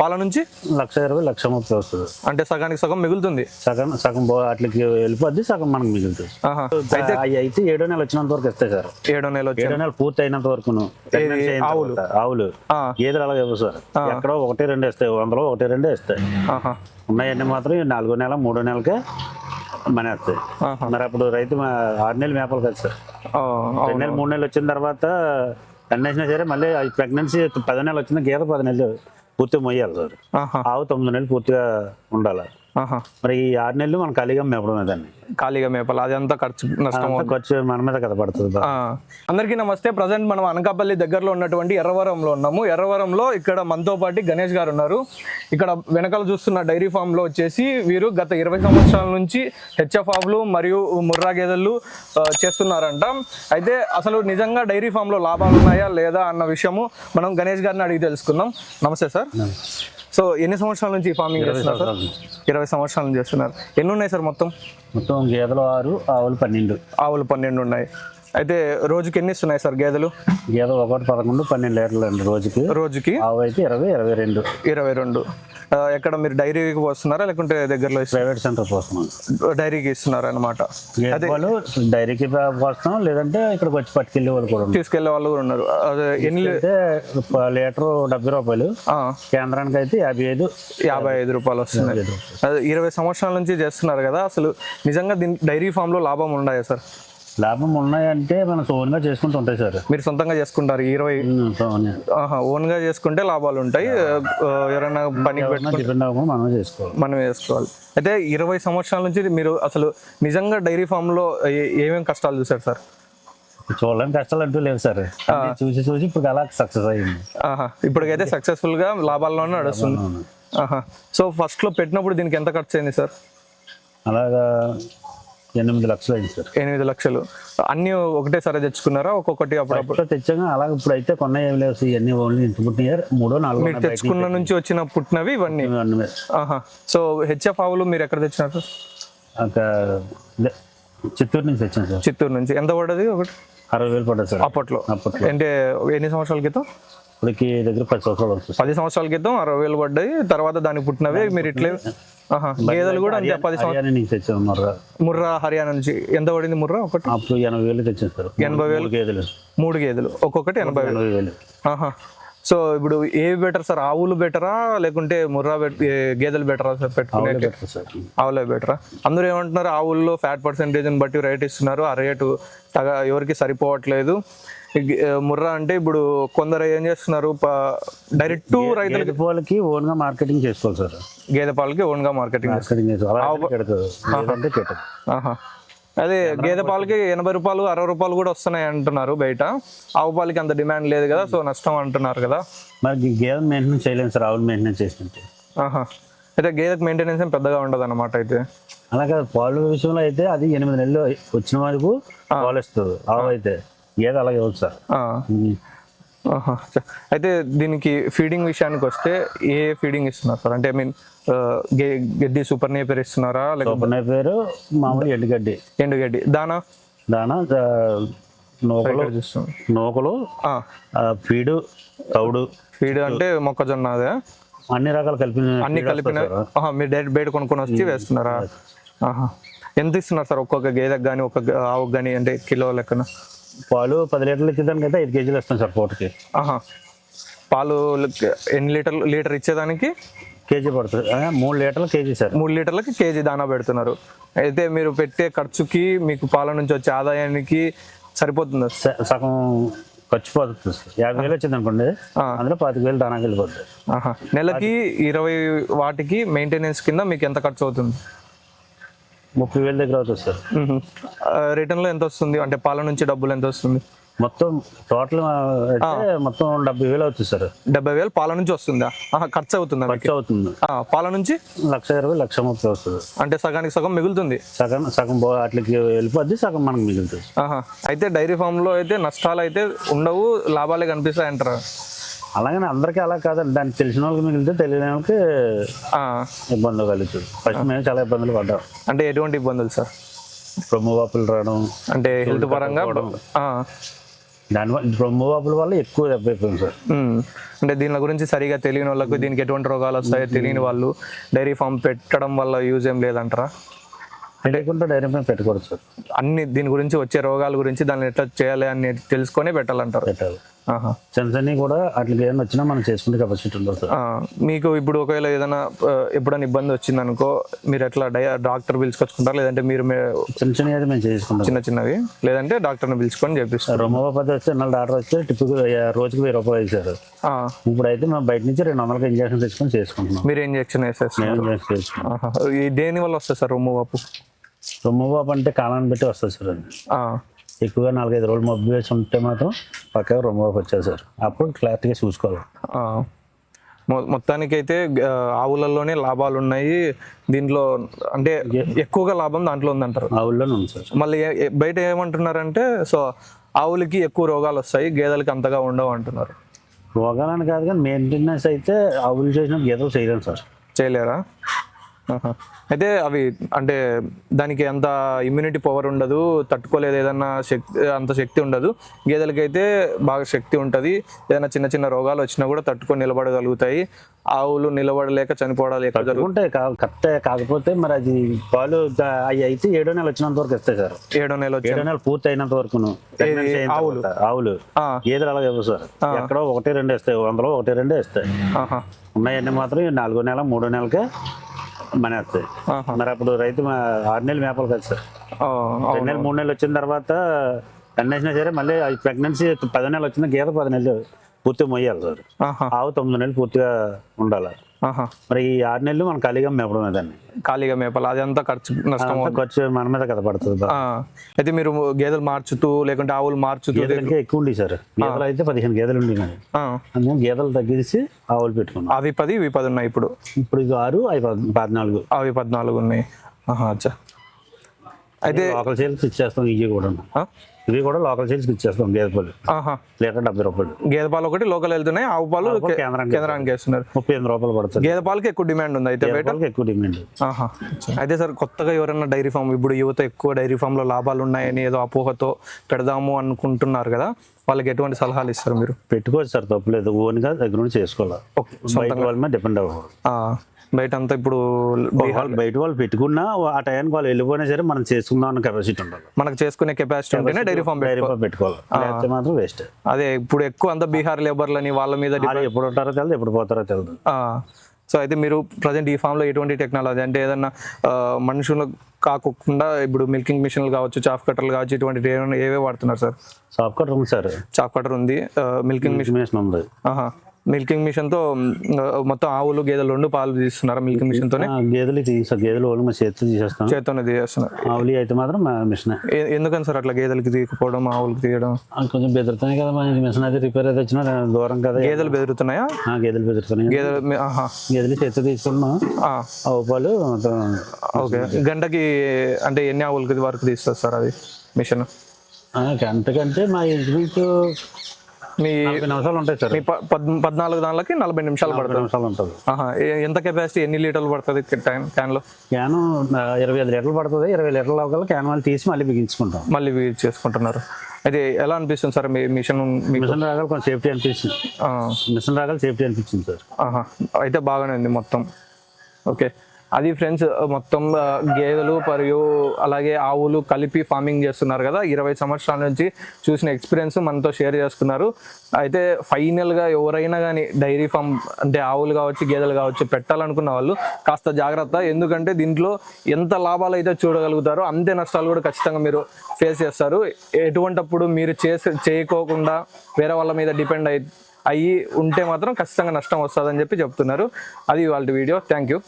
పాల నుంచి? లక్ష ఇరవై లక్ష ముప్పై వస్తుంది. అంటే సగానికి సగం మిగులుతుంది? సగం సగం వాటికి వెళ్ళిపోద్ది సగం మనకు మిగులుతుంది. అవి అయితే ఏడో నెల వచ్చినంత వరకు ఇస్తాయి సార్. ఏడో నెల ఏడో నెల పూర్తి అయినంత వరకు ఆవులు. ఆవులు. గేదెలు అలాగే ఇవ్వవు సార్. ఎక్కడో ఒకటి రెండు ఇస్తాయి. వందలో ఒకటి రెండే ఇస్తాయి. ఉన్నాయన్నీ మాత్రం నాలుగో నెల మూడో నెలకే మనేస్తాయి. మరి అప్పుడు రైతు ఆరు నెలలు మేపలు కదా సార్. రెండు నెలలు మూడు నెలలు వచ్చిన తర్వాత అన్నేసినా సరే మళ్ళీ ప్రెగ్నెన్సీ పది నెలలు వచ్చిన గీత పది నెలలు. పూర్తిగా మొయ్యాలి సార్. ఆవు తొమ్మిది నెలలు పూర్తిగా ఉండాలి? మరి ఈ ఆరు నెలలు మనం ఖాళీగా మేపడం దాన్ని. ఖాళీగా మేపాలి. అది అంతా ఖర్చు నష్టం ఖర్చు మన మీద కదా పడుతుంది. అందరికీ నమస్తే. ప్రజెంట్ మనం అనకాపల్లి దగ్గరలో ఉన్నటువంటి ఎర్రవరంలో ఉన్నాము. ఎర్రవరంలో ఇక్కడ మనతో పాటు గణేష్ గారు ఉన్నారు. ఇక్కడ వెనకాల చూస్తున్న డైరీ ఫామ్లో వచ్చేసి వీరు గత ఇరవై సంవత్సరాల నుంచి హెచ్ఎఫ్ ఆవులు మరియు ముర్రా గేదెలు చేస్తున్నారంట. అయితే అసలు నిజంగా డైరీ ఫామ్లో లాభాలు ఉన్నాయా లేదా అన్న విషయము మనం గణేష్ గారిని అడిగి తెలుసుకుందాం. నమస్తే సార్. సో ఎన్ని సంవత్సరాల నుంచి ఫార్మింగ్ చేస్తున్నారు సార్? ఇరవై సంవత్సరాల నుంచి చేస్తున్నారు. ఎన్ని ఉన్నాయి సార్ మొత్తం? మొత్తం గేదెలు ఆరు ఆవులు పన్నెండు. ఆవులు పన్నెండు ఉన్నాయి. అయితే రోజుకి ఎన్ని ఇస్తున్నాయి సార్ గేదెలు? గేదె ఒకటి పదకొండు పన్నెండు లీటర్లు అండి రోజుకి. రోజుకి? ఆవు అయితే ఇరవై ఇరవై రెండు. ఇరవై రెండు. ఎక్కడ మీరు డైరీకి వస్తున్నారా లేకుంటే దగ్గరలో? ప్రైవేట్ సెంటర్ పోస్తున్నాం. డైరీకి ఇస్తున్నారా అనమాట వాళ్ళు డైరీకి పోస్తాం లేదంటే ఇక్కడికి వచ్చి పట్టుకెళ్ళే వాళ్ళు కూడా తీసుకెళ్ళే వాళ్ళు కూడా ఉన్నారు. ఎన్ని లీటరు డెబ్బై రూపాయలు. కేంద్రానికి అయితే యాభై ఐదు. యాభై ఐదు రూపాయలు వస్తున్నాయి అదే ఇరవై సంవత్సరాల నుంచి చేస్తున్నారు కదా అసలు నిజంగా దీని డైరీ ఫామ్లో లాభం ఉన్నాయా సార్? లాభం ఉన్నాయంటే మనం సోన్గా చేసుకుంటూ ఉంటాయి సార్. మీరు సొంతంగా చేసుకుంటారు ఇరవై ఉమ్, సోన్ ఆహా, ఓన్గా చేసుకుంటే లాభాలు ఉంటాయి. ఎవరైనా పనికి పెట్టి డిపెండ్ అవ్వకుండా మనం చేసుకోవాలి. మనం వేసుకోవాలి అయితే ఇరవై సంవత్సరాల నుంచి మీరు అసలు నిజంగా డైరీ ఫామ్లో ఏ- ఏమేం కష్టాలు చూసారు సార్? చూడడానికి కష్టాలు అంటూ లేవు సార్. చూసి చూసి ఇప్పుడు అలా సక్సెస్ అయ్యింది ఇప్పటికైతే సక్సెస్ఫుల్గా లాభాల్లోనే. నడుస్తుంది సో ఫస్ట్లో పెట్టినప్పుడు దీనికి ఎంత ఖర్చు అయింది సార్? అలాగా ఎనిమిది లక్షలు అయింది సార్. ఎనిమిది లక్షలు. అన్ని ఒకటేసారి తెచ్చుకున్నారా? ఒక్కొక్కటి అప్పుడప్పుడు? తెచ్చాక అలాగే ఇప్పుడు అయితే కొన్న ఏం లేవు సార్. ఇవన్నీ ఓన్లీ ఇంటి పుట్టిన మూడో నాలుగో మీరు తెచ్చుకున్న నుంచి వచ్చిన పుట్టినవి ఇవన్నీ? సో హెచ్ఎఫ్ ఆవులు మీరు ఎక్కడ తెచ్చినారు? చిత్తూరు నుంచి తెచ్చాను సార్. చిత్తూరు నుంచి. ఎంత పడ్డది ఒకటి? అరవై వేలు పడ్డది సార్. అప్పట్లో. అప్పట్లో. అంటే ఎన్ని సంవత్సరాల క్రితం? ఇప్పటికి దగ్గర పది సంవత్సరాలు అవుతుంది పది సంవత్సరాల క్రితం అరవై వేలు పడ్డాయి తర్వాత దానికి పుట్టినవి మీరు ఇట్లే గేదెలు కూడా అంతే పది సంవత్సరాలు మర్ర. హర్యానా నుంచి. ఎంత పడింది ముర్రా ఒకటి? అప్పుడు ఎనభై వేలు తెచ్చాను సార్. ఎనభై వేలు. గేదెలు. మూడు గేదెలు. ఒక్కొక్కటి ఎనభై వేలు. ఆహా. సో ఇప్పుడు ఏవి బెటర్ సార్ ఆవులు బెటరా లేకుంటే ముర్రా గేదెలు బెటరా సార్ పెట్టుకునే ఆవులే బెటరా అందరూ ఏమంటున్నారు ఆవుల్లో ఫ్యాట్ పర్సెంటేజ్ని బట్టి రేట్ ఇస్తున్నారు ఆ రేటు తగ ఎవరికి సరిపోవట్లేదు. గే- ముర్రా అంటే ఇప్పుడు కొందరు ఏం చేస్తున్నారు డైరెక్ట్ రైతులకి పాలకి ఓన్గా మార్కెటింగ్ చేసుకోవాలి సార్ గేదె పాలకి ఓన్గా మార్కెటింగ్ మార్కెటింగ్ చేసుకోవాలి. అదే గేదె పాలకి ఎనభై రూపాయలు అరవై రూపాయలు కూడా వస్తున్నాయి అంటున్నారు బయట. ఆవు పాలకి అంత డిమాండ్ లేదు కదా సో నష్టం అంటున్నారు కదా. మరి గేదె మెయింటెనెన్స్ చేయలేము సార్ ఆవులు మెయింటెనెన్స్ చేస్తుంటే. ఆహా. అయితే గేదెకి మెయింటెనెన్స్ ఏం పెద్దగా ఉండదు అనమాట అయితే. అలాగే పాలు విషయంలో అయితే అది ఎనిమిది నెలలు వచ్చిన వరకు పాలు ఇస్తుంది ఆవు అయితే. గేదె అలాగే ఇవ్వదు సార్. అయితే దీనికి ఫీడింగ్ విషయానికి వస్తే ఏ ఫీడింగ్ ఇస్తున్నారు సార్? అంటే ఐ మీన్ గడ్డి సూపర్ నేపర్ ఇస్తున్నారా? సూపర్ పేరు మామూలు ఎండుగడ్డి ఎండు గడ్డి. దానా? దానా నూకలు నూకలు ఫీడు తౌడు. ఫీడ్ అంటే మొక్కజొన్న అదే? అన్ని రకాలు కలిపి అన్ని కలిపిన మీరు డైరెక్ట్ బయట కొనుక్కొని వచ్చి వేస్తున్నారా. ఎంత ఇస్తున్నారు సార్ ఒక్కొక్క గేదెకి కానీ ఒక్కొక్క ఆవుకి కానీ అంటే కిలో లెక్కన? పాలు పది లీటర్లు ఇచ్చేదానికి అయితే ఐదు కేజీలు ఇస్తాం సార్ పూటకి. ఆహా. పాలు ఎన్ని లీటర్లు లీటర్ ఇచ్చేదానికి? కేజీ పడుతుంది. మూడు లీటర్లు కేజీ సార్. మూడు లీటర్లకి కేజీ దానా పెడుతున్నారు. అయితే మీరు పెట్టే ఖర్చుకి మీకు పాల నుంచి వచ్చే ఆదాయానికి సరిపోతుంది? సగం ఖర్చు పోతుంది యాభై వేలు వచ్చింది అనుకోండి. అందులో పాతిక వేలు దానాకి వెళ్ళిపోతుంది ఆహా. నెలకి ఇరవై వాటికి మెయింటెనెన్స్ కింద మీకు ఎంత ఖర్చు అవుతుంది? ముప్పై వేల దగ్గర అవుతుంది సార్. రిటర్న్లో ఎంత వస్తుంది? అంటే పాల నుంచి డబ్బులు ఎంత వస్తుంది? మొత్తం టోటల్ మొత్తం డెబ్బై వేలు అవుతుంది సార్. డెబ్బై వేలు పాల నుంచి వస్తుందా? ఖర్చు అవుతుందా? ఖర్చు అవుతుంది. ఆ, పాల నుంచి? లక్ష ఇరవై లక్ష ముప్పై వస్తుంది. అంటే సగానికి సగం మిగులుతుంది? సగం సగం వాటికి వెళ్ళిపోద్ది సగం మనకు మిగులుతుంది. అయితే డైరీ ఫామ్లో అయితే నష్టాలు అయితే ఉండవు లాభాలే కనిపిస్తాయి అంటారు అలాగని అందరికీ అలా కాదండి. దానికి తెలిసిన వాళ్ళకి మిగిలితే తెలియని వాళ్ళకి ఆ, ఇబ్బంది కలుగుతుంది ఫస్ట్ మేము చాలా ఇబ్బందులు పడ్డాం. అంటే ఎటువంటి ఇబ్బందులు సార్? ప్రొమో వాపులు రావడం అంటే హెల్త్ పరంగా దానివల్ల రొమ్ము వాపుల వల్ల ఎక్కువ దెబ్బ అయిపోయింది సార్. అంటే దీని గురించి సరిగా తెలియని వాళ్ళకు దీనికి ఎటువంటి రోగాలు వస్తాయో తెలియని వాళ్ళు డైరీ ఫామ్ పెట్టడం వల్ల యూజ్ ఏం లేదంటారా? తెలియకుండా డైరీ మీద పెట్టకూడదు సార్. అన్ని దీని గురించి వచ్చే రోగాల గురించి దాన్ని ఎట్లా చేయాలి అని తెలుసుకొని పెట్టాలంటారు. పెట్టాలి. ఆహా. సెన్స్ అన్ని కూడా అట్లకి ఏమైనా వచ్చినా మనం చేసుకునే కెపాసిటీ ఉండదు సార్. మీకు ఇప్పుడు ఒకవేళ ఏదైనా ఎప్పుడైనా ఇబ్బంది వచ్చింది అనుకో మీరు ఎట్లా డాక్టర్ పిలుచుకొచ్చుకుంటారు? లేదంటే మీరు చిన్న చిన్న అయితే మేము చేసుకుంటాం. చిన్న చిన్నవి? లేదంటే డాక్టర్ని పిలుచుకొని చేపిస్తారు. రొమ్మ పద్ధతి వస్తే నాలుగు డాక్టర్ వస్తే టిప్పు రోజుకి వెయ్యి రూపాయలు ఇచ్చారు. ఆ, ఇప్పుడైతే మేము బయట నుంచి రెండు వందలకి ఇంజక్షన్ తెచ్చుకొని చేసుకుంటున్నాం. మీరు ఇంజెక్షన్ వేసేస్తారు. దేని వల్ల వస్తుంది సార్ రొమ్ము వాపు రొమ్మ పాప అంటే కాలాన్ని బట్టి వస్తుంది సార్ అది. ఎక్కువగా నాలుగైదు రోజులు మబ్బు వేసి ఉంటే మాత్రం పక్కగా రొమ్మ పాప వచ్చేది సార్. అప్పుడు క్లారిటీగా చూసుకోవాలి. ఆ. మొ- మొత్తానికైతే ఆ, ఆవులలోనే లాభాలు ఉన్నాయి. దీంట్లో అంటే ఎక్కువగా లాభం దాంట్లో ఉందంటారు. ఆవుల్లోనే ఉంది సార్. మళ్ళీ బయట ఏమంటున్నారంటే సో ఆవులకి ఎక్కువ రోగాలు వస్తాయి గేదెలకి అంతగా ఉండవు అంటున్నారు. రోగాలని కాదు కానీ మెయింటెనెన్స్ అయితే ఆవులు చేసిన గీతలు చేయలేము సార్. చేయలేరా. అయితే అవి అంటే దానికి అంత ఇమ్యూనిటీ పవర్ ఉండదు తట్టుకోలేదు ఏదన్నా శక్తి అంత శక్తి ఉండదు. గేదెలకైతే బాగా శక్తి ఉంటుంది. ఏదైనా చిన్న చిన్న రోగాలు వచ్చినా కూడా తట్టుకొని నిలబడగలుగుతాయి. ఆవులు నిలబడలేక చనిపోవడాలు ఎక్కువ జరుగుతాయి కరెక్ట్. కాకపోతే మరి అది పాలు అవి అయితే ఏడో నెల వచ్చినంత వరకు ఇస్తాయి సార్. ఏడో నెల ఏడో నెల పూర్తి అయినంత వరకు ఆవులు. ఆవులు. గేదెలు అలాగే ఇవ్వవు సార్. ఎక్కడో ఒకటి రెండు ఇస్తాయి. వందలో ఒకటి రెండే ఇస్తాయి. ఉన్నాయన్నీ మాత్రం నాలుగో నెల మూడో నెలకే మనేస్తాయి. మరి అప్పుడు రైతు ఆరు నెలలు మేపాలి కదా సార్. రెండు. నెలలు మూడు నెలలు వచ్చిన తర్వాత అన్నేసినా సరే మళ్ళీ ప్రెగ్నెన్సీ పదో నెలలు వచ్చిన గీత పది నెలలు పూర్తిగా మొయ్యాలి సార్. ఆవు తొమ్మిది నెలలు పూర్తిగా ఉండాలి. మరి ఈ ఆరు నెలలు మనం ఖాళీగా మేపడం దాన్ని ఖాళీగా మేపాలి. అది అంతా ఖర్చు నష్టం ఖర్చు మన మీద కదా పడుతుంది అయితే మీరు గేదెలు మార్చుతూ లేకుంటే ఆవులు మార్చుతూ గేదెలు ఇంకా ఎక్కువ ఉండి సార్. గేదెలు అయితే పదిహేను గేదెలు ఉండి అందుకని గేదెలు తగ్గించి ఆవులు పెట్టుకున్నాం. అవి పది ఇవి పది ఉన్నాయి ఇప్పుడు. ఇప్పుడు ఇది ఆరు అవి పద్- పద్నాలుగు. అవి పద్నాలుగు ఉన్నాయి. అచ్చా. అయితే లోకల్ సేల్స్ ఇచ్చేస్తాం ఇవి కూడా? ఇవి కూడా లోకల్ సేల్స్ ఇచ్చేస్తాం గేదె పాలు. ఆహా. లీటర్ డెబ్బై రూపాయలు. గేదె పాలు ఒకటి లోకల్ వెళ్తున్నాయి. ఆవు పాలు కేంద్రానికి వేస్తున్నారు. ముప్పై ఎనిమిది రూపాయలు పడుతుంది. గేదె పాలకి ఎక్కువ డిమాండ్ ఉంది. అయితే పాలకి ఎక్కువ డిమాండ్ ఆహా. అయితే సార్ కొత్తగా ఎవరైనా డైరీ ఫామ్ ఇప్పుడు యువత ఎక్కువ డైరీ ఫామ్లో లాభాలు ఉన్నాయని ఏదో అపోహతో పెడదాము అనుకుంటున్నారు కదా వాళ్ళకి ఎటువంటి సలహాలు ఇస్తారు మీరు? పెట్టుకోవచ్చు సార్ తప్పులేదు. ఓన్గా దగ్గర నుంచి చేసుకోవాలి. వాళ్ళ మీద డిపెండ్ అవ్వాలి బయట అంతా ఇప్పుడు బయట వాళ్ళు పెట్టుకున్నా ఆ టైంకి వాళ్ళు వెళ్ళిపోయినా సరే మనం చేసుకుందాం కెపాసిటీ ఉండాలి. మనకు చేసుకునే కెపాసిటీ ఉంటేనే డైరీ ఫామ్ డైరీ ఫామ్ పెట్టుకోవాలి. మాత్రం వేస్ట్ అదే ఇప్పుడు ఎక్కువ అంతా బీహార్ లేబర్లని వాళ్ళ మీద ఎప్పుడు ఉంటారో తెలియదు ఎప్పుడు పోతారో తెలియదు సో అయితే మీరు ప్రజెంట్ ఈ ఫామ్లో ఎటువంటి టెక్నాలజీ అంటే ఏదన్నా మనుషులు కాకుండా ఇప్పుడు మిల్కింగ్ మిషన్లు కావచ్చు చాఫ్ కట్టర్లు కావచ్చు ఇటువంటి ఏవే వాడుతున్నారు సార్? షాప్ కట్టర్ ఉంది సార్. చాఫ్ కట్టర్ ఉంది మిల్కింగ్ మిషన్ మిషన్ ఉంది. మిల్కింగ్ మిషన్తో మ్, మొత్తం ఆవులు గేదెలు రెండు పాలు తీస్తున్నారు మిల్కింగ్ మిషన్ తోనే గేదెలు తీసా గేదెలు వాళ్ళు మా చేతితో తీసేస్తాం. చేత్తోనే తీస్తున్నారు ఆవులి అయితే మాత్రం మా మిషన్. ఎందుకని సార్ అట్లా గేదెలకి తీయకపోవడం ఆవులకి తీయడం? కొంచెం బెదురుతున్నాయి కదా మన మిషన్ అయితే రిపేర్ అయితే వచ్చినా దూరం కదా. గేదెలు బెదురుతున్నాయా? ఆ, గేదెలు బెదురుతున్నాయి. గేదెలు మీ- గేదెలు చేతితో తీసుకున్నాం ఆవు పాలు ఓకే. గంటకి అంటే ఎన్ని ఆవులకి వరకు తీస్తుంది సార్ అది మిషన్? గంటకంటే మా ఇంచుమించు మీ నిమిషాలు ఉంటాయి సార్. మీ పద్నాలుగు దానిలకి నలభై నిమిషాలు పడుతుంది. నిమిషాలు ఉంటుంది. ఎంత కెపాసిటీ ఎన్ని లీటర్లు పడుతుంది క్యాన్ క్యాన్లో? క్యాను ఇరవై ఐదు లీటర్లు పడుతుంది. ఇరవై లీటర్ల లోపల క్యాన్ వాళ్ళు తీసి మళ్ళీ బిగించుకుంటాం. మళ్ళీ యూజ్ చేసుకుంటున్నారు. అయితే ఎలా అనిపిస్తుంది సార్ మీ మిషన్ మిషన్ రాగాలి కొంచెం సేఫ్టీ అనిపించింది ఆ, మిషన్ రాగాలి సేఫ్టీ అనిపించింది సార్. అయితే బాగానే ఉంది మొత్తం. ఓకే. అది ఫ్రెండ్స్ మొత్తం గేదెలు మరియు అలాగే ఆవులు కలిపి ఫార్మింగ్ చేస్తున్నారు కదా. ఇరవై సంవత్సరాల నుంచి చూసిన ఎక్స్పీరియన్స్ మనతో షేర్ చేసుకున్నారు. అయితే ఫైనల్గా ఎవరైనా కానీ డైరీ ఫామ్ అంటే ఆవులు కావచ్చు గేదెలు కావచ్చు పెట్టాలనుకున్న వాళ్ళు కాస్త జాగ్రత్త. ఎందుకంటే దీంట్లో ఎంత లాభాలు అయితే చూడగలుగుతారో అంతే నష్టాలు కూడా ఖచ్చితంగా మీరు ఫేస్ చేస్తారు. ఎటువంటప్పుడు మీరు చేసే చేయకోకుండా వేరే వాళ్ళ మీద డిపెండ్ అయి అయ్యి ఉంటే మాత్రం ఖచ్చితంగా నష్టం వస్తుందని చెప్పి చెప్తున్నారు. అది వాళ్ళ వీడియో. Thank you